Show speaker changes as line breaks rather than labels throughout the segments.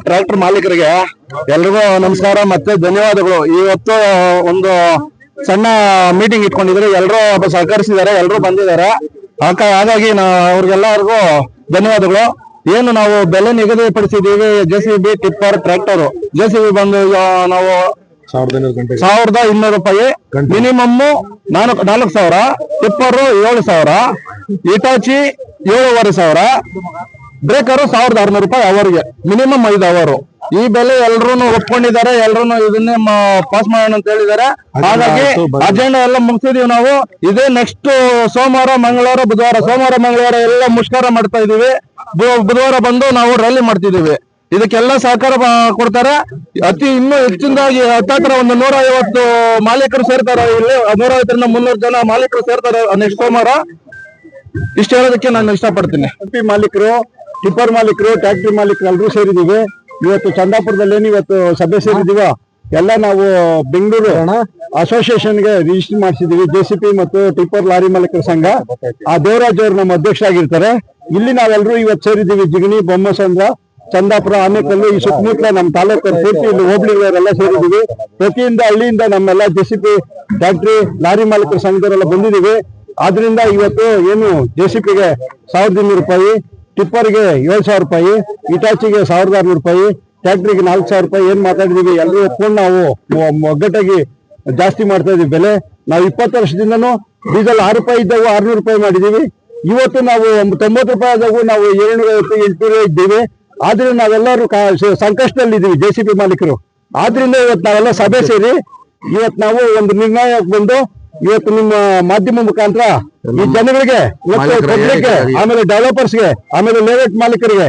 Tractor ಮಾಲೀಕರಿಗೆ ಎಲ್ರಿಗೂ ನಮಸ್ಕಾರ ಮತ್ತೆ ಧನ್ಯವಾದಗಳು. ಇವತ್ತು ಒಂದು ಸಣ್ಣ ಮೀಟಿಂಗ್ ಇಟ್ಕೊಂಡಿದ್ರೆ ಎಲ್ಲರೂ ಸಹಕರಿಸಿದ್ದಾರೆ ಎಲ್ಲರೂ ಬಂದಿದ್ದಾರೆ. ಹಾಗ- ಹಾಗಾಗಿ ನಾ ಅವ್ರಿಗೆಲ್ಲರಿಗೂ ಧನ್ಯವಾದಗಳು. ಏನು ನಾವು ಬೆಲೆ ನಿಗದಿಪಡಿಸಿದೀವಿ J C B tipper tractor J C B ಬಂದು ನಾವು ಸಾವಿರದ ಇನ್ನೂರು ರೂಪಾಯಿ ಮಿನಿಮಮ್ ನಾಲ್ಕು ನಾಲ್ಕು ಸಾವಿರ ಟಿಪ್ಪರ್ ಏಳು ಸಾವಿರ ಇಟಾಚಿ ಏಳುವರೆ ಸಾವಿರ ಬ್ರೇಕರು ಸಾವಿರದ ಆರ್ನೂರು ರೂಪಾಯಿ ಅವರಿಗೆ. ಮಿನಿಮಮ್ ಐದು ಅವರು. ಈ ಬೆಲೆ ಎಲ್ರು ಒಪ್ಕೊಂಡಿದ್ದಾರೆ ಎಲ್ರು ಇದನ್ನೇ ಪಾಸ್ ಮಾಡೋಣ ಅಂತ ಹೇಳಿದ್ದಾರೆ. ಹಾಗಾಗಿ ಅಜೆಂಡಾ ಎಲ್ಲ ಮುಗಿಸಿದೀವಿ ನಾವು. ಇದೇ ನೆಕ್ಸ್ಟ್ ಸೋಮವಾರ ಮಂಗಳವಾರ ಬುಧವಾರ ಸೋಮವಾರ ಮಂಗಳವಾರ ಎಲ್ಲ ಮುಷ್ಕರ ಮಾಡ್ತಾ ಇದೀವಿ ಬುಧವಾರ ಬಂದು ನಾವು ರ್ಯಾಲಿ ಮಾಡ್ತಿದೀವಿ ಇದಕ್ಕೆಲ್ಲ ಸಹಕಾರ ಕೊಡ್ತಾರೆ. ಅತಿ ಇನ್ನೂ ಹೆಚ್ಚಿನದಾಗಿ ಹತ್ತತ್ರ ಒಂದು ನೂರ ಐವತ್ತು ಮಾಲೀಕರು ಸೇರ್ತಾರೆ ಇಲ್ಲಿ. ನೂರ ಐವತ್ತರಿಂದ ಮುನ್ನೂರು ಜನ ಮಾಲೀಕರು ಸೇರ್ತಾರೆ ನೆಕ್ಸ್ಟ್ ಸೋಮವಾರ. ಇಷ್ಟ ಹೇಳೋದಕ್ಕೆ ನಾನು ಇಷ್ಟಪಡ್ತೀನಿ.
ಮಾಲೀಕರು ಟಿಪ್ಪರ್ ಮಾಲೀಕರು ಟ್ಯಾಕ್ಟ್ರಿ ಮಾಲೀಕರು ಎಲ್ಲರೂ ಸೇರಿದೀವಿ. ಇವತ್ತು ಚಂದಾಪುರದಲ್ಲಿ ಏನು ಇವತ್ತು ಸಭೆ ಸೇರಿದೀವ ಎಲ್ಲ ನಾವು ಬೆಂಗಳೂರು ಅಸೋಸಿಯೇಷನ್ಗೆ ರಿಜಿಸ್ಟರ್ ಮಾಡಿಸಿದೀವಿ ಜೆಸಿಪಿ ಮತ್ತು ಟಿಪ್ಪರ್ ಲಾರಿ ಮಾಲೀಕರ ಸಂಘ. ಆ ದೇವರಾಜ್ ಅವರು ನಮ್ಮ ಅಧ್ಯಕ್ಷರಾಗಿರ್ತಾರೆ. ಇಲ್ಲಿ ನಾವೆಲ್ಲರೂ ಇವತ್ತು ಸೇರಿದೀವಿ ಜಿಗಣಿ ಬೊಮ್ಮಸಂದ್ರ ಚಂದಾಪುರ ಆನೆಕಲ್ಲು ಈ ಸುತ್ತಮುತ್ತಲ ನಮ್ಮ ತಾಲೂಕಲ್ಲಿ ಪೂರ್ತಿ ಇಲ್ಲಿ ಹೋಬಳಿಗಳೆಲ್ಲ ಸೇರಿದೀವಿ. ಪ್ರತಿಯಿಂದ ಹಳ್ಳಿಯಿಂದ ನಮ್ಮೆಲ್ಲ J C P factory lorry ಮಾಲೀಕರ ಸಂಘದವರೆಲ್ಲ ಬಂದಿದ್ದೀವಿ ಆದ್ರಿಂದ ಇವತ್ತು ಏನು ಜೆ ಸಿ ಪಿಗೆ ಸಾವಿರದ ಇನ್ನೂರು ರೂಪಾಯಿ ಟಿಪ್ಪರ್ಗೆ ಏಳು ಸಾವಿರ ರೂಪಾಯಿ, ಇಟಾಚಿಗೆ ಸಾವಿರದ ಆರ್ನೂರು ರೂಪಾಯಿ, ಟ್ಯಾಕ್ಟ್ರಿಗೆ ನಾಲ್ಕು ಸಾವಿರ ರೂಪಾಯಿ, ಏನು ಮಾತಾಡಿದೀವಿ ಎಲ್ಲರೂ ಒಪ್ಕೊಂಡು ನಾವು ಒಗ್ಗಟ್ಟಾಗಿ ಜಾಸ್ತಿ ಮಾಡ್ತಾ ಇದೀವಿ ಬೆಲೆ. ನಾವು ಇಪ್ಪತ್ತು ವರ್ಷದಿಂದನೂ ಡೀಸೆಲ್ ಆರು ರೂಪಾಯಿ ಇದ್ದವು, ಆರ್ನೂರು ರೂಪಾಯಿ ಮಾಡಿದೀವಿ. ಇವತ್ತು ನಾವು ತೊಂಬತ್ತು ರೂಪಾಯಿ ಆದಾಗೂ ನಾವು ಏಳ್ನೂರ ಎಂಟುನೂರ ಇದ್ದೀವಿ. ಆದ್ರೆ ನಾವೆಲ್ಲರೂ ಸಂಕಷ್ಟದಲ್ಲಿದ್ದೀವಿ ಜೆ ಸಿ ಬಿ ಮಾಲೀಕರು. ಆದ್ರಿಂದ ಇವತ್ತು ನಾವೆಲ್ಲ ಸಭೆ ಸೇರಿ, ಇವತ್ತು ನಾವು ಒಂದು ನಿರ್ಣಯಕ್ಕೆ ಬಂದು ಇವತ್ತು ನಿಮ್ಮ ಮಾಧ್ಯಮ ಮುಖಾಂತರ ಈ ಜನಗಳಿಗೆ ಪಬ್ಲಿಕ್ಗೆ ಆಮೇಲೆ ಡೆವಲಪರ್ಸ್ಗೆ ಆಮೇಲೆ ಲೇಔಟ್ ಮಾಲೀಕರಿಗೆ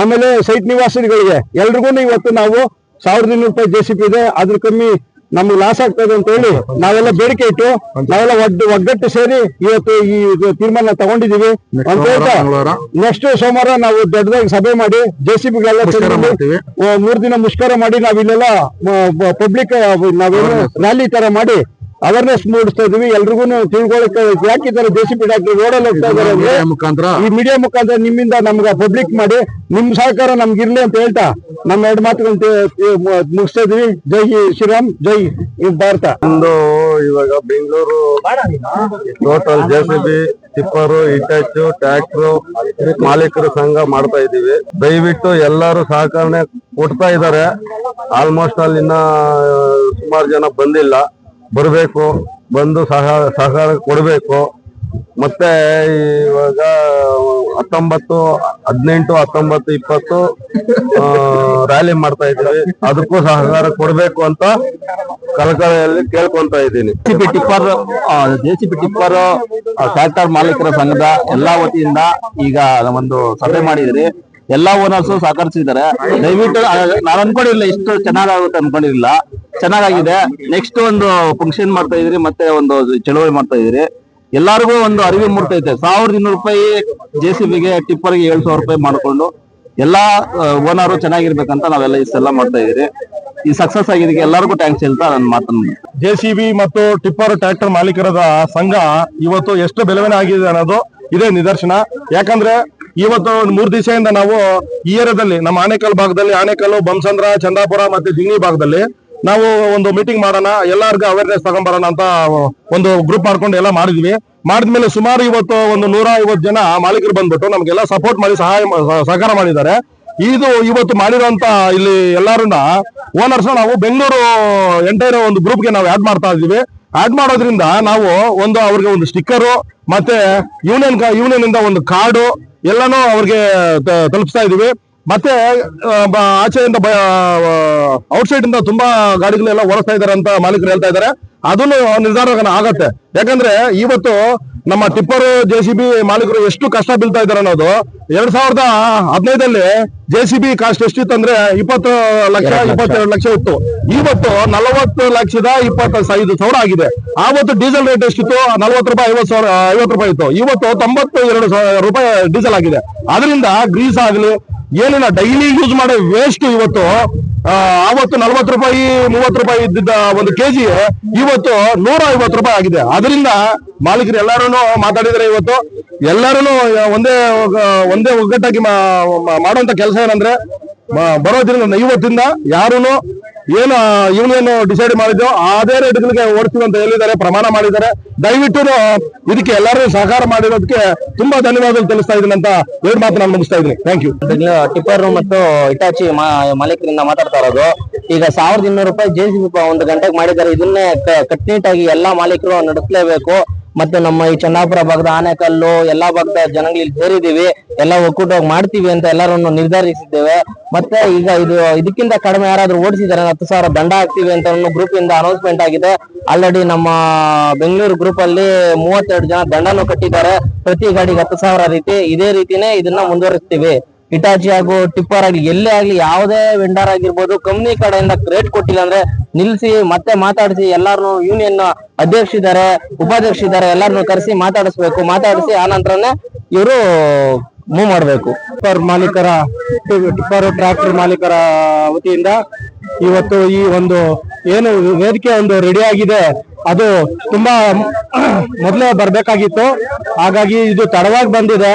ಆಮೇಲೆ ಸೈಟ್ ನಿವಾಸಿಗಳಿಗೆ ಎಲ್ರಿಗೂ ಇವತ್ತು ನಾವು ಸಾವಿರದ ಇನ್ನೂರು ರೂಪಾಯಿ ಜೆ ಸಿ ಪಿ ಇದೆ. ಅದ್ರ ಕಮ್ಮಿ ನಮ್ಗೆ ಲಾಸ್ ಆಗ್ತದೆ ಅಂತ ಹೇಳಿ ನಾವೆಲ್ಲ ಬೇಡಿಕೆ ಇಟ್ಟು ನಾವೆಲ್ಲ ಒಡ್ ಒಗ್ಗಟ್ಟು ಸೇರಿ ಇವತ್ತು ಈ ತೀರ್ಮಾನ ತಗೊಂಡಿದೀವಿ ಅಂತ ಹೇಳ್ತಾ ನೆಕ್ಸ್ಟ್ ಸೋಮವಾರ ನಾವು ದೊಡ್ಡದಾಗಿ ಸಭೆ ಮಾಡಿ ಜೆ ಸಿ ಬಿಗಳೆಲ್ಲ ಮೂರ್ ದಿನ ಮುಷ್ಕರ ಮಾಡಿ ನಾವಿಲ್ಲೆಲ್ಲ ಪಬ್ಲಿಕ್ ನಾವೇನು ರ್ಯಾಲಿ ತರ ಮಾಡಿ ಅವೇರ್ನೆಸ್ ಮೂಡಿಸ್ತಾ ಇದೀವಿ. ಎಲ್ರಿಗೂ ತಿಳ್ಕೊಳಕ್ಕೆ ಯಾಕೆ ಈ ತರ ಜೆ ಸಿ ರೋಡಲ್ಲಿ ಹೋಗ್ತಾ ಇದಾರೆ ಅಂದ್ರೆ ಈ ಮೀಡಿಯಾ ಮುಖಾಂತರ ನಿಮ್ಮಿಂದ ನಮ್ಗ ಪಬ್ಲಿಕ್ ಮಾಡಿ ನಿಮ್ ಸಹಕಾರ ನಮ್ಗಿರ್ಲಿ ಅಂತ ಹೇಳ್ತಾ ನಮ್ಮ ಎರಡು ಮಾತುಗಳಂತ ಮುಗಿಸ್ತಾ ಇದೀವಿ. ಜೈ ಶ್ರೀರಾಮ್ ಜೈ ಭಾರತ.
ಒಂದು ಇವಾಗ Bengaluru total J C B tipper Hitachi tractor ಮಾಲೀಕರ ಸಂಘ ಮಾಡ್ತಾ ಇದೀವಿ. ದಯವಿಟ್ಟು ಎಲ್ಲರೂ ಸಹಕರಣೆ ಕೊಡ್ತಾ ಇದ್ದಾರೆ. ಆಲ್ಮೋಸ್ಟ್ ಅಲ್ಲಿ ಇನ್ನ ಸುಮಾರು ಜನ ಬಂದಿಲ್ಲ. ಬರಬೇಕು, ಬಂದು ಸಹ, ಸಹಕಾರ ಕೊಡಬೇಕು. ಮತ್ತೆ ಇವಾಗ ಹತ್ತೊಂಬತ್ತು, ಹದಿನೆಂಟು, ಹತ್ತೊಂಬತ್ತು, ಇಪ್ಪತ್ತು ರ್ಯಾಲಿ ಮಾಡ್ತಾ ಇದ್ದೀವಿ. ಅದಕ್ಕೂ ಸಹಕಾರ ಕೊಡಬೇಕು ಅಂತ ಕಲಕಲೆಯಲ್ಲಿ ಕೇಳ್ಕೊಂತ ಇದ್ದೀನಿ.
JCP tipper JCP tipper tractor ಮಾಲೀಕರ ಸಂಘದ ಎಲ್ಲಾ ವತಿಯಿಂದ ಈಗ ಒಂದು ಸಭೆ ಮಾಡಿದ್ರಿ. ಎಲ್ಲಾ ಓನರ್ಸ್ ಸಹಕರಿಸಿದ್ದಾರೆ. ದಯವಿಟ್ಟು ನಾನ್ ಅನ್ಕೊಂಡಿರ್ಲಿಲ್ಲ, ಇಷ್ಟು ಚೆನ್ನಾಗಾಗುತ್ತೆ ಅನ್ಕೊಂಡಿರ್ಲಿಲ್ಲ. ಚೆನ್ನಾಗಾಗಿದೆ. ನೆಕ್ಸ್ಟ್ ಒಂದು ಫಂಕ್ಷನ್ ಮಾಡ್ತಾ ಇದ್ರಿ ಮತ್ತೆ ಒಂದು ಚಳುವಳಿ ಮಾಡ್ತಾ ಇದ್ರಿ ಎಲ್ಲಾರ್ಗೂ ಒಂದು ಅರಿವು ಮೂಡ್ತೈತೆ. ಸಾವಿರದ ಇನ್ನೂರು ರೂಪಾಯಿ ಜೆ ಸಿ ಬಿಗೆ ಟಿಪ್ಪರ್ಗೆ ಏಳು ಸಾವಿರ ರೂಪಾಯಿ ಮಾಡ್ಕೊಂಡು, ಎಲ್ಲಾ ಓನರು ಚೆನ್ನಾಗಿರ್ಬೇಕಂತ ನಾವೆಲ್ಲ ಇಷ್ಟೆಲ್ಲ ಮಾಡ್ತಾ ಇದ್ರಿ ಈ ಸಕ್ಸಸ್ ಆಗಿದ್ದಕ್ಕೆ ಎಲ್ಲರಿಗೂ ಟ್ಯಾಂಕ್ಸ್ ಹೇಳ್ತಾ ನನ್ನ ಮಾತನ್ನು
ಜೆಸಿಬಿ ಮತ್ತು ಟಿಪ್ಪರ್ ಟ್ರ್ಯಾಕ್ಟರ್ ಮಾಲೀಕರದ ಸಂಘ ಇವತ್ತು ಎಷ್ಟು ಬೆಳವಣಿಗೆ ಆಗಿದೆ ಅನ್ನೋದು ಇದೇ ನಿದರ್ಶನ. ಯಾಕಂದ್ರೆ ಇವತ್ತು ಒಂದು ಮೂರು ದಿವಸದಿಂದ ನಾವು ಈ ಏರಿಯಾದಲ್ಲಿ, ನಮ್ಮ ಆನೇಕಲ್ ಭಾಗದಲ್ಲಿ, ಆನೇಕಲ್ಲು ಬಂಸಂದ್ರ ಚಂದಾಪುರ ಮತ್ತೆ ದಿನ್ನಿ ಭಾಗದಲ್ಲಿ ನಾವು ಒಂದು ಮೀಟಿಂಗ್ ಮಾಡೋಣ, ಎಲ್ಲರಿಗೂ ಅವೇರ್ನೆಸ್ ತಗೊಂಬರೋಣ ಅಂತ ಒಂದು ಗ್ರೂಪ್ ಮಾಡ್ಕೊಂಡು ಎಲ್ಲ ಮಾಡಿದ್ವಿ. ಮಾಡಿದ್ಮೇಲೆ ಸುಮಾರು ಇವತ್ತು ಒಂದು ನೂರ ಐವತ್ತು ಜನ ಮಾಲೀಕರು ಬಂದ್ಬಿಟ್ಟು ನಮ್ಗೆಲ್ಲ ಸಪೋರ್ಟ್ ಮಾಡಿ, ಸಹಾಯ ಸಹಕಾರ ಮಾಡಿದ್ದಾರೆ. ಇದು ಇವತ್ತು ಮಾಡಿರುವಂತ ಇಲ್ಲಿ ಎಲ್ಲರನ್ನ ಓನರ್ಸ್ ನಾವು ಬೆಂಗಳೂರು ಎಂಟೈರ್ ಒಂದು ಗ್ರೂಪ್ಗೆ ನಾವು ಆಡ್ ಮಾಡ್ತಾ ಇದೀವಿ ಆಡ್ ಮಾಡೋದ್ರಿಂದ ನಾವು ಒಂದು ಅವ್ರಿಗೆ ಒಂದು ಸ್ಟಿಕ್ಕರು ಮತ್ತೆ ಯೂನಿಯನ್ ಯೂನಿಯನ್ ಇಂದ ಒಂದು ಕಾರ್ಡು ಎಲ್ಲಾನು ಅವ್ರಿಗೆ ತಲುಪಿಸ್ತಾ ಇದೀವಿ ಮತ್ತೆ ಆಚೆಯಿಂದ ಔಟ್ಸೈಡ್ ಇಂದ ತುಂಬಾ ಗಾಡಿಗಳೆಲ್ಲ ಓಡಿಸ್ತಾ ಇದಾರೆ ಅಂತ ಮಾಲೀಕರು ಹೇಳ್ತಾ ಇದಾರೆ ಅದನ್ನು ನಿರ್ಧಾರ ಆಗತ್ತೆ. ಯಾಕಂದ್ರೆ ಇವತ್ತು ನಮ್ಮ ಟಿಪ್ಪರ್ ಜೆ ಸಿ ಬಿ ಮಾಲೀಕರು ಎಷ್ಟು ಕಷ್ಟ ಬೀಳ್ತಾ ಇದ್ದಾರೆ ಅನ್ನೋದು ಎರಡ್ ಸಾವಿರದ ಹದಿನೈದಲ್ಲಿ ಜೆ ಸಿ ಬಿ ಕಾಸ್ಟ್ ಎಷ್ಟಿತ್ತು ಅಂದ್ರೆ ಇಪ್ಪತ್ತು ಲಕ್ಷ ಇಪ್ಪತ್ತೆರಡು ಲಕ್ಷ ಇತ್ತು. ಇವತ್ತು ನಲವತ್ತು ಲಕ್ಷದ ಇಪ್ಪತ್ತೈದು ಸಾವಿರ ಆಗಿದೆ. ಆವತ್ತು ಡೀಸೆಲ್ ರೇಟ್ ಎಷ್ಟಿತ್ತು? ನಲವತ್ತು ರೂಪಾಯಿ ಐವತ್ತು ಸಾವಿರ ಐವತ್ತು ರೂಪಾಯಿ ಇತ್ತು. ಇವತ್ತು ತೊಂಬತ್ತು ಎರಡು ರೂಪಾಯಿ ಡೀಸೆಲ್ ಆಗಿದೆ. ಅದರಿಂದ ಗ್ರೀಸ್ ಆಗಲಿ ಏನಿಲ್ಲ ಡೈಲಿ ಯೂಸ್ ಮಾಡೋ ವೇಸ್ಟ್ ಇವತ್ತು ಆವತ್ತು ನಲ್ವತ್ತು ರೂಪಾಯಿ, ಮೂವತ್ತು ರೂಪಾಯಿ ಇದ್ದಿದ್ದ ಒಂದು ಕೆಜಿ ಇವತ್ತು ನೂರ ಐವತ್ತು ರೂಪಾಯಿ ಆಗಿದೆ. ಅದರಿಂದ ಮಾಲೀಕರು ಎಲ್ಲರೂ ಮಾತಾಡಿದ್ರೆ ಇವತ್ತು
ಎಲ್ಲರೂ ಒಂದೇ ಒಂದೇ ಒಗ್ಗಟ್ಟಾಗಿ ಮಾಡುವಂತ ಕೆಲಸ ಏನಂದ್ರೆ ಬರೋ ದಿನ ಇವತ್ತಿಂದ ಯಾರೂ ಏನು ಇವನೇನು ಡಿಸೈಡ್ ಮಾಡಿದ್ಯೋ ಅದೇ ರೇಟ್ಗಳಿಗೆ ಓಡಿಸ್ತೀವಿ ಅಂತ ಹೇಳಿದ್ದಾರೆ, ಪ್ರಮಾಣ ಮಾಡಿದ್ದಾರೆ. ದಯವಿಟ್ಟು ಇದಕ್ಕೆ ಎಲ್ಲರೂ ಸಹಕಾರ ಮಾಡಿರೋದಕ್ಕೆ ತುಂಬಾ ಧನ್ಯವಾದಗಳು ತಿಳಿಸ್ತಾ ಇದ್ದೀನಿ ಅಂತ ಎರಡು ಮಾತು ನಾನು ಮುಗಿಸ್ತಾ ಇದ್ದೀನಿ. ಥ್ಯಾಂಕ್ ಯು
ಟಿಪ್ಪರ್ ಮತ್ತು ಇಟಾಚಿ ಮಾಲೀಕರಿಂದ ಮಾತಾಡ್ತಾ ಇರೋದು. ಈಗ ಸಾವಿರದ ಇನ್ನೂರು ರೂಪಾಯಿ ಜೆ ಸಿ ಒಂದು ಗಂಟೆಗೆ ಮಾಡಿದ್ದಾರೆ. ಇದನ್ನೇ ಕಟ್ಟುನಿಟ್ಟಾಗಿ ಎಲ್ಲಾ ಮಾಲೀಕರು ನಡೆಸಲೇಬೇಕು. ಮತ್ತು ನಮ್ಮ ಈ ಚನ್ನಾಪುರ ಭಾಗದ ಆನೆಕಲ್ಲು, ಎಲ್ಲಾ ಭಾಗದ ಜನಗಳು ಇಲ್ಲಿ ಸೇರಿದೀವಿ ಎಲ್ಲ ಒಕ್ಕೂಟವಾಗಿ ಮಾಡ್ತೀವಿ ಅಂತ ಎಲ್ಲರನ್ನು ನಿರ್ಧರಿಸಿದ್ದೇವೆ. ಮತ್ತೆ ಈಗ ಇದು, ಇದಕ್ಕಿಂತ ಕಡಿಮೆ ಯಾರಾದ್ರೂ ಓಡಿಸಿದ್ದಾರೆ ಹತ್ತು ಸಾವಿರ ದಂಡ ಹಾಕ್ತೀವಿ ಅಂತ ಗ್ರೂಪ್ ಇಂದ ಅನೌನ್ಸ್ಮೆಂಟ್ ಆಗಿದೆ. ಆಲ್ರೆಡಿ ನಮ್ಮ ಬೆಂಗಳೂರು ಗ್ರೂಪ್ ಅಲ್ಲಿ ಮೂವತ್ತೆರಡು ಜನ ದಂಡನು ಕಟ್ಟಿದ್ದಾರೆ. ಪ್ರತಿ ಗಾಡಿಗೆ ಹತ್ತು ಸಾವಿರ ರೀತಿ. ಇದೇ ರೀತಿನೇ ಇದನ್ನ ಮುಂದುವರಿಸ್ತೀವಿ. ಇಟಾಚಿ ಹಾಗೂ ಟಿಪ್ಪರ್ ಆಗ್ಲಿ ಎಲ್ಲೇ ಆಗ್ಲಿ ಯಾವುದೇ ವೆಂಡರ್ ಆಗಿರ್ಬೋದು ಕಂಪ್ನಿ ಕಡೆಯಿಂದ ರೇಟ್ ಕೊಟ್ಟಿಲ್ಲ ಅಂದ್ರೆ ನಿಲ್ಸಿ ಮತ್ತೆ ಮಾತಾಡಿಸಿ ಎಲ್ಲಾರನು ಯೂನಿಯನ್ ಅಧ್ಯಕ್ಷ ಇದ್ದಾರೆ, ಉಪಾಧ್ಯಕ್ಷ ಇದ್ದಾರೆ ಎಲ್ಲಾರನ್ನು ಕರೆಸಿ ಮಾತಾಡಿಸ್ಬೇಕು. ಮಾತಾಡಿಸಿ ಆ ನಂತರನೇ ಇವರು ಮೂವ್ ಮಾಡಬೇಕು.
ಟಿಪ್ಪರ್ ಮಾಲೀಕರ, ಟಿಪ್ಪರ್ ಟ್ರ್ಯಾಕ್ಟರ್ ಮಾಲೀಕರ ವತಿಯಿಂದ ಇವತ್ತು ಈ ಒಂದು ಏನು ವೇದಿಕೆ ಒಂದು ರೆಡಿ ಆಗಿದೆ, ಅದು ತುಂಬಾ ಮೊದಲೇ ಬರ್ಬೇಕಾಗಿತ್ತು. ಹಾಗಾಗಿ ಇದು ತಡವಾಗಿ ಬಂದಿದೆ.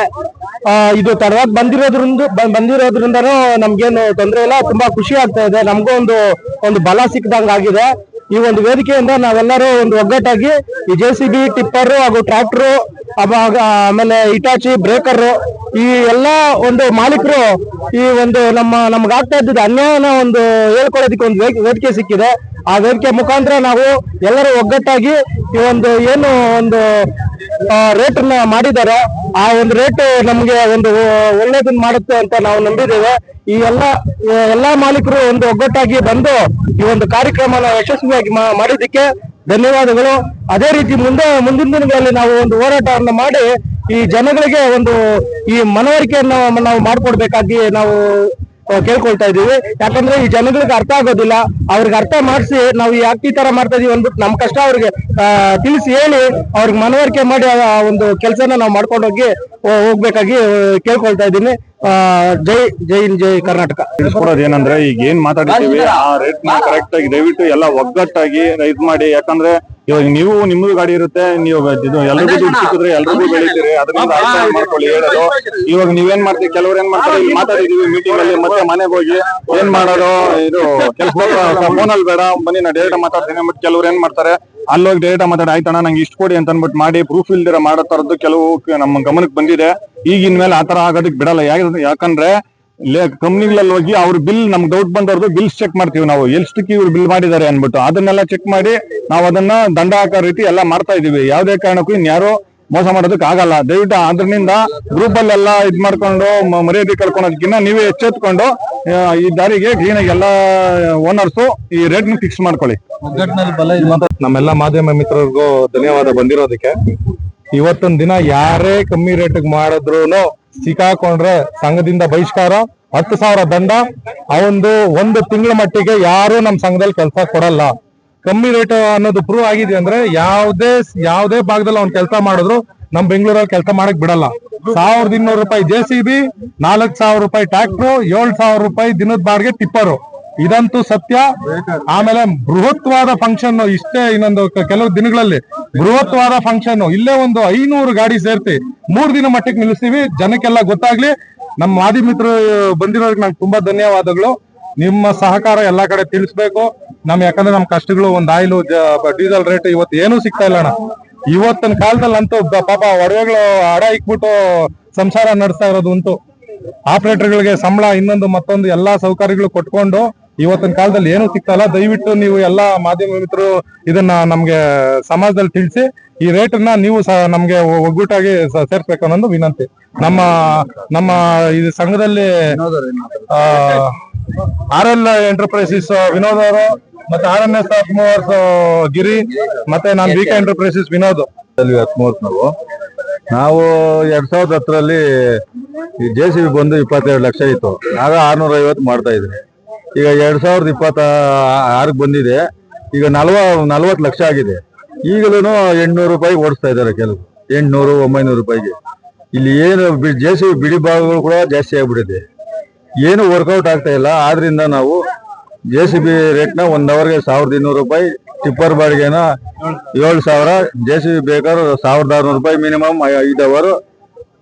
ಇದು ತಡವಾಗಿ ಬಂದಿರೋದ್ರಿಂದ ಬಂದಿರೋದ್ರಿಂದ ನಮ್ಗೇನು ತೊಂದರೆ ಇಲ್ಲ. ತುಂಬಾ ಖುಷಿ ಆಗ್ತಾ ಇದೆ. ನಮಗೂ ಒಂದು ಒಂದು ಬಲ ಸಿಕ್ಕದಂಗ ಆಗಿದೆ. ಈ ಒಂದು ವೇದಿಕೆಯಿಂದ ನಾವೆಲ್ಲರೂ ಒಂದು ಒಗ್ಗಟ್ಟಾಗಿ ಈ ಜೆ ಸಿ ಬಿ ಟಿಪ್ಪರ್ ಹಾಗೂ ಟ್ರ್ಯಾಕ್ಟ್ರು ಆಮೇಲೆ ಇಟಾಚಿ ಬ್ರೇಕರ್ ಈ ಎಲ್ಲಾ ಒಂದು ಮಾಲೀಕರು ಈ ಒಂದು ನಮ್ಮ ನಮ್ಗೆ ಆಗ್ತಾ ಇದ್ದಿದ್ದ ಅನ್ಯಾಯನ ಒಂದು ಹೇಳ್ಕೊಳ್ಳೋದಕ್ಕೆ ಒಂದು ವೇದಿಕೆ ಸಿಕ್ಕಿದೆ. ಆ ವೇದಿಕೆ ಮುಖಾಂತರ ನಾವು ಎಲ್ಲರೂ ಒಗ್ಗಟ್ಟಾಗಿ ಈ ಒಂದು ಏನು ಒಂದು ರೇಟ್ ಮಾಡಿದ್ದಾರೆ. ಆ ಒಂದು ರೇಟ್ ನಮ್ಗೆ ಒಂದು ಒಳ್ಳೇದನ್ನ ಮಾಡುತ್ತೆ ಅಂತ ನಾವು ನಂಬಿದ್ದೇವೆ. ಈ ಎಲ್ಲ ಎಲ್ಲಾ ಮಾಲೀಕರು ಒಂದು ಒಗ್ಗಟ್ಟಾಗಿ ಬಂದು ಈ ಒಂದು ಕಾರ್ಯಕ್ರಮನ ಯಶಸ್ವಿಯಾಗಿ ಮಾಡಿದ್ದಕ್ಕೆ ಧನ್ಯವಾದಗಳು. ಅದೇ ರೀತಿ ಮುಂದೆ, ಮುಂದಿನ ದಿನಗಳಲ್ಲಿ ನಾವು ಒಂದು ಹೋರಾಟವನ್ನು ಮಾಡಿ ಈ ಜನಗಳಿಗೆ ಒಂದು ಈ ಮನವರಿಕೆಯನ್ನು ನಾವು ಮಾಡ್ಕೊಡ್ಬೇಕಾಗಿ ನಾವು ಕೇಳ್ಕೊಳ್ತಾ ಇದೀವಿ ಯಾಕಂದ್ರೆ ಈ ಜನಗಳಿಗೆ ಅರ್ಥ ಆಗೋದಿಲ್ಲ. ಅವ್ರಿಗೆ ಅರ್ಥ ಮಾಡಿಸಿ ನಾವು ಯಾಕೆ ಈ ತರ ಮಾಡ್ತಾ ಇದೀವಿ ಅಂದ್ಬಿಟ್ಟು ನಮ್ಮ ಕಷ್ಟ ಅವ್ರಿಗೆ ತಿಳಿಸಿ ಹೇಳಿ ಅವ್ರಿಗೆ ಮನವರಿಕೆ ಮಾಡಿ ಆ, ಒಂದು ಕೆಲಸನ ನಾವು ಮಾಡ್ಕೊಂಡೋಗಿ ಹೋಗಿ ಹೋಗ್ಬೇಕಾಗಿ ಕೇಳ್ಕೊಳ್ತಾ ಇದ್ದೀನಿ. ಜೈ ಜೈ ಜೈ ಕರ್ನಾಟಕ.
ಏನಂದ್ರೆ ಈಗ ಏನ್ ಮಾತಾಡಿದ್ದೀವಿ ಆ ರೇಟ್ನ ಕರೆಕ್ಟ್ ಆಗಿ ದಯವಿಟ್ಟು ಎಲ್ಲ ಒಗ್ಗಟ್ಟಾಗಿ ಇದ್ ಮಾಡಿ. ಯಾಕಂದ್ರೆ ಇವಾಗ ನೀವು ನಿಮ್ಮದು ಗಾಡಿ ಇರುತ್ತೆ ನೀವು ಇದು ಎಲ್ರಿಗೂ ದುಡ್ಡು ಸಿಕ್ಕಿದ್ರೆ ಎಲ್ರಿಗೂ ಬೆಳಿತೀರಿ ಅದರಿಂದ ಅರ್ಥ ಮಾಡ್ಕೊಳ್ಳಿ ಹೇಳೋದು. ಇವಾಗ ನೀವೇನ್ ಮಾಡ್ತೀವಿ ಕೆಲವ್ರು ಏನ್ ಮಾಡ್ತಾರೆ ಇಲ್ಲಿ ಮಾತಾಡಿದೀವಿ ಮೀಟಿಂಗ್ ಅಲ್ಲಿ ಮತ್ತೆ ಮನೆಗೆ ಹೋಗಿ ಏನ್ ಮಾಡೋದು ಇದು ಕೆಲಸ ಫೋನ್ ಅಲ್ಲಿ ಬೇಡ ಬನ್ನಿ ನಾ ಡೈರೆಕ್ಟ್ ಮಾತಾಡ್ತೀನಿ ಬಟ್ ಕೆಲವ್ರು ಏನ್ ಮಾಡ್ತಾರೆ ಅಲ್ಲೋಗಿ ಡೈರೆಕ್ಟ್ ಮಾತಾಡಿ ಆಯ್ತಣ ನಂಗೆ ಇಷ್ಟು ಕೊಡಿ ಅಂತ ಅನ್ಬಿಟ್ಟು ಮಾಡಿ ಪ್ರೂಫ್ ಇಲ್ದಿರ ಮಾಡೋ ತರದ್ದು ಕೆಲವು ನಮ್ಮ ಗಮನಕ್ಕೆ ಬಂದಿದೆ. ಈಗಿನ ಮೇಲೆ ಆತರ ಆಗೋದಕ್ಕೆ ಬಿಡಲ್ಲ. ಯಾಕೆ ಯಾಕಂದ್ರೆ ಕಂಪ್ನಿಗಳಲ್ಲಿ ಹೋಗಿ ಅವ್ರ ಬಿಲ್ ನಮ್ಗೆ ಡೌಟ್ ಬಂದವ್ರದ್ದು ಬಿಲ್ಸ್ ಚೆಕ್ ಮಾಡ್ತೀವಿ ನಾವು. ಎಷ್ಟಕ್ಕೆ ಇವ್ರು ಬಿಲ್ ಮಾಡಿದ್ದಾರೆ ಅನ್ಬಿಟ್ಟು. ಅದನ್ನೆಲ್ಲ ಚೆಕ್ ಮಾಡಿ ನಾವು ಅದನ್ನ ದಂಡ ಹಾಕೋ ರೀತಿ ಎಲ್ಲ ಮಾಡ್ತಾ ಇದೀವಿ ಯಾವುದೇ ಕಾರಣಕ್ಕೂ ಇನ್ಯಾರು ಮೋಸ ಮಾಡೋದಕ್ಕೆ ಆಗಲ್ಲ. ದಯವಿಟ್ಟು ಅದ್ರಿಂದ ಗ್ರೂಪ್ ಅಲ್ಲೆಲ್ಲ ಇದ್ ಮಾಡ್ಕೊಂಡು ಮರ್ಯಾದೆ ಕಳ್ಕೊಳೋದಕ್ಕಿಂತ ನೀವೇ ಎಚ್ಚೆತ್ಕೊಂಡು ಈ ದಾರಿಗೆ ಕ್ಲೀನ್ ಆಗಿ ಎಲ್ಲಾ ಓನರ್ಸು ಈ ರೇಟ್ ಫಿಕ್ಸ್ ಮಾಡ್ಕೊಳ್ಳಿ.
ನಮ್ಮೆಲ್ಲ ಮಾಧ್ಯಮ ಮಿತ್ರರಿಗೂ ಧನ್ಯವಾದ ಬಂದಿರೋದಕ್ಕೆ. ಇವತ್ತೊಂದ್ ದಿನ ಯಾರೇ ಕಮ್ಮಿ ರೇಟ್ ಮಾಡಿದ್ರು ಸಿಕ್ಕಾಕೊಂಡ್ರೆ ಸಂಘದಿಂದ ಬಹಿಷ್ಕಾರ, ಹತ್ತು ಸಾವಿರ ದಂಡ ಅವೊಂದು ಒಂದು ತಿಂಗಳ ಮಟ್ಟಿಗೆ ಯಾರು ನಮ್ ಸಂಘದಲ್ಲಿ ಕೆಲಸ ಕೊಡಲ್ಲ. ಕಮ್ಮಿ ರೇಟ್ ಅನ್ನೋದು ಪ್ರೂವ್ ಆಗಿದೆ ಅಂದ್ರೆ ಯಾವ್ದೇ ಯಾವ್ದೇ ಭಾಗದಲ್ಲಿ ಅವ್ನ್ ಕೆಲಸ ಮಾಡಿದ್ರು ನಮ್ ಬೆಂಗಳೂರಲ್ಲಿ ಕೆಲಸ ಮಾಡಕ್ ಬಿಡಲ್ಲ. ಸಾವಿರದ ಇನ್ನೂರು ರೂಪಾಯಿ ಜೆ ಸಿ ಬಿ ನಾಲ್ಕ್ ಸಾವಿರ ರೂಪಾಯಿ ಟ್ಯಾಕ್ಟ್ರು ಏಳ್ ಸಾವಿರ ರೂಪಾಯಿ ದಿನದ ಬಾಡಿಗೆ ಟಿಪ್ಪರು. ಇದಂತೂ ಸತ್ಯ. ಆಮೇಲೆ ಬೃಹತ್ವಾದ ಫಂಕ್ಷನ್ ಇಷ್ಟೇ ಇನ್ನೊಂದು ಕೆಲವು ದಿನಗಳಲ್ಲಿ. ಬೃಹತ್ವಾದ ಫಂಕ್ಷನ್ ಇಲ್ಲೇ ಒಂದು ಐನೂರು ಗಾಡಿ ಸೇರ್ತಿ ಮೂರ್ ದಿನ ಮಟ್ಟಿಗೆ ನಿಲ್ಲಿಸ್ತೀವಿ. ಜನಕ್ಕೆಲ್ಲ ಗೊತ್ತಾಗ್ಲಿ. ನಮ್ಮ ಮಾದಿ ಮಿತ್ರರು ಬಂದಿರೋದಕ್ಕೆ ನಂಗೆ ತುಂಬಾ ಧನ್ಯವಾದಗಳು. ನಿಮ್ಮ ಸಹಕಾರ ಎಲ್ಲಾ ಕಡೆ ತಿಳಿಸ್ಬೇಕು. ನಮ್ ಯಾಕಂದ್ರೆ ನಮ್ ಕಷ್ಟಗಳು ಒಂದ್ ಆಯಿಲು ಡೀಸೆಲ್ ರೇಟ್ ಇವತ್ತು ಏನೂ ಸಿಗ್ತಾ ಇಲ್ಲ ಅಣ್ಣ. ಇವತ್ತಿನ ಕಾಲದಲ್ಲಿ ಅಂತೂ ಪಾಪ ಒಡವೆಗಳು ಅಡ ಇಕ್ಬಿಟ್ಟು ಸಂಸಾರ ನಡೆಸ್ತಾ ಇರೋದು ಉಂಟು. ಆಪರೇಟರ್ಗಳಿಗೆ ಸಂಬಳ ಇನ್ನೊಂದು ಮತ್ತೊಂದು ಎಲ್ಲಾ ಸೌಕರ್ಯಗಳು ಕೊಟ್ಕೊಂಡು ಇವತ್ತಿನ ಕಾಲದಲ್ಲಿ ಏನು ಸಿಗ್ತಲ್ಲ ದಯವಿಟ್ಟು ನೀವು ಎಲ್ಲಾ ಮಾಧ್ಯಮ ಮಿತ್ರರು ಇದನ್ನ ನಮ್ಗೆ ಸಮಾಜದಲ್ಲಿ ತಿಳಿಸಿ, ಈ ರೇಟ್ ಅನ್ನ ನೀವು ಸಹ ನಮ್ಗೆ ಒಗ್ಗೂಟಾಗಿ ಸೇರ್ಸ್ಬೇಕು ಅನ್ನೋದು ವಿನಂತಿ. ನಮ್ಮ ನಮ್ಮ ಇದು ಸಂಘದಲ್ಲಿ ಆರ್ ಎಲ್ ಎಂಟರ್ಪ್ರೈಸಸ್ ವಿನೋದ್ ಅವರು ಮತ್ತೆ R N S movers Giri ಮತ್ತೆ ನಾನು ಬಿ ಕೆ ಎಂಟರ್ಪ್ರೈಸಸ್ ವಿನೋದ್.
ಮೂವತ್ಮೂರು ನಾವು. ಎರಡ್ ಸಾವಿರದ ಹತ್ತರಲ್ಲಿ ಜೆ ಸಿ ಬಿ ಬಂದು ಇಪ್ಪತ್ತೆರಡು ಲಕ್ಷ ಇತ್ತು. ಆಗ ಆರ್ನೂರ ಐವತ್ತು ಮಾಡ್ತಾ ಇದ್ವಿ. ಈಗ ಎರಡ್ ಸಾವಿರದ ಇಪ್ಪತ್ತ ಆರಕ್ಕೆ ಬಂದಿದೆ. ಈಗ ನಲ್ವ, ನಲ್ವತ್ತು ಲಕ್ಷ ಆಗಿದೆ. ಈಗಲೂ ಎಂಟ್ನೂರು ರೂಪಾಯಿ ಓಡಿಸ್ತಾ ಇದ್ದಾರೆ ಕೆಲವು. ಎಂಟ್ನೂರು, ಒಂಬೈನೂರು ರೂಪಾಯಿಗೆ. ಇಲ್ಲಿ ಏನು ಜೆ ಸಿ ಬಿಡಿ ಭಾಗಗಳು ಕೂಡ ಜಾಸ್ತಿ ಆಗ್ಬಿಟ್ಟಿದೆ. ಏನು ವರ್ಕೌಟ್ ಆಗ್ತಾ ಇಲ್ಲ. ಆದ್ರಿಂದ ನಾವು ಜೆ ಸಿ ಬಿ ರೇಟ್ನ ಒಂದು ಅವರ್ಗೆ ಸಾವಿರದ ಇನ್ನೂರು ರೂಪಾಯಿ, ಟಿಪ್ಪರ್ ಬಾಡಿಗೆನ ಏಳು ಸಾವಿರ ಜೆ ಸಿ ಬಿ ಬೇಕಾದ್ರೆ ಸಾವಿರದ ಆರುನೂರು ರೂಪಾಯಿ ಮಿನಿಮಮ್ ಐದು ಅವರ್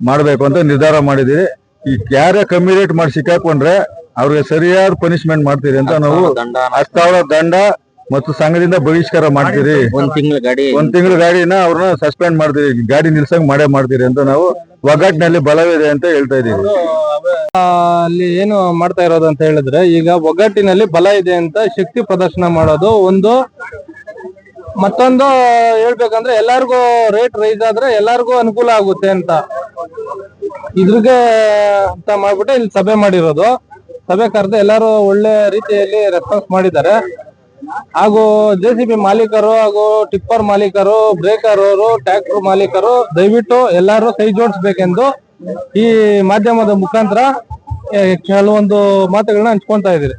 ಮಾಡಬೇಕು ಅಂತ ನಿರ್ಧಾರ ಮಾಡಿದ್ದೀವಿ ಈ ಕ್ಯಾರೆ ಕಮ್ಮಿ ರೇಟ್ ಮಾಡಿ ಸಿಕ್ಕಾಕೊಂಡ್ರೆ ಅವ್ರಿಗೆ ಸರಿಯಾದ ಪನಿಷ್ಮೆಂಟ್ ಮಾಡ್ತೀರಿ ಅಂತ ನಾವು ಹತ್ತು ಸಾವಿರ ದಂಡ ಮತ್ತು ಸಂಘದಿಂದ ಬಹಿಷ್ಕಾರ ಮಾಡ್ತೀರಿ.
ಒಂದ್ ತಿಂಗಳ ಗಾಡಿ.
ಒಂದ್ ತಿಂಗಳ ಗಾಡಿನ ಅವ್ರನ್ನ ಸಸ್ಪೆಂಡ್ ಮಾಡ್ತೀರಿ. ಗಾಡಿ ನಿಲ್ಸಂಗ್ ಮಾಡೇ ಮಾಡ್ತೀರಿ ಅಂತ ನಾವು ಒಗ್ಗಟ್ಟಿನಲ್ಲಿ ಬಲವಿದೆ ಅಂತ ಹೇಳ್ತಾ ಇದೀವಿ
ಅಲ್ಲಿ ಏನು ಮಾಡ್ತಾ ಇರೋದು ಅಂತ ಹೇಳಿದ್ರೆ ಈಗ ಒಗ್ಗಟ್ಟಿನಲ್ಲಿ ಬಲ ಇದೆ ಅಂತ ಶಕ್ತಿ ಪ್ರದರ್ಶನ ಮಾಡೋದು ಒಂದು. ಮತ್ತೊಂದು ಹೇಳ್ಬೇಕಂದ್ರೆ ಎಲ್ಲಾರ್ಗು ರೇಟ್ ರೈಸ್ ಆದ್ರೆ ಎಲ್ಲಾರ್ಗು ಅನುಕೂಲ ಆಗುತ್ತೆ ಅಂತ. ಇದ್ರಿಗೆ ಅಂತ ಮಾಡ್ಬಿಟ್ಟು ಇಲ್ಲಿ ಸಭೆ ಮಾಡಿರೋದು. ಸಭೆ ಕರೆದು ಎಲ್ಲರೂ ಒಳ್ಳೆ ರೀತಿಯಲ್ಲಿ ರೆಸ್ಪಾನ್ಸ್ ಮಾಡಿದ್ದಾರೆ. ಹಾಗೂ ಜೆ ಮಾಲೀಕರು ಹಾಗೂ ಟಿಪ್ಪರ್ ಮಾಲೀಕರು ಬ್ರೇಕರ್ ಅವರು ಟ್ರ್ಯಾಕ್ಟರ್ ಮಾಲೀಕರು, ದಯವಿಟ್ಟು ಎಲ್ಲರೂ ಕೈ ಜೋಡಿಸ್ಬೇಕೆಂದು ಈ ಮಾಧ್ಯಮದ ಮುಖಾಂತರ ಕೆಲವೊಂದು ಮಾತುಗಳನ್ನ ಹಂಚ್ಕೊಂತ ಇದ್ದೀರಿ.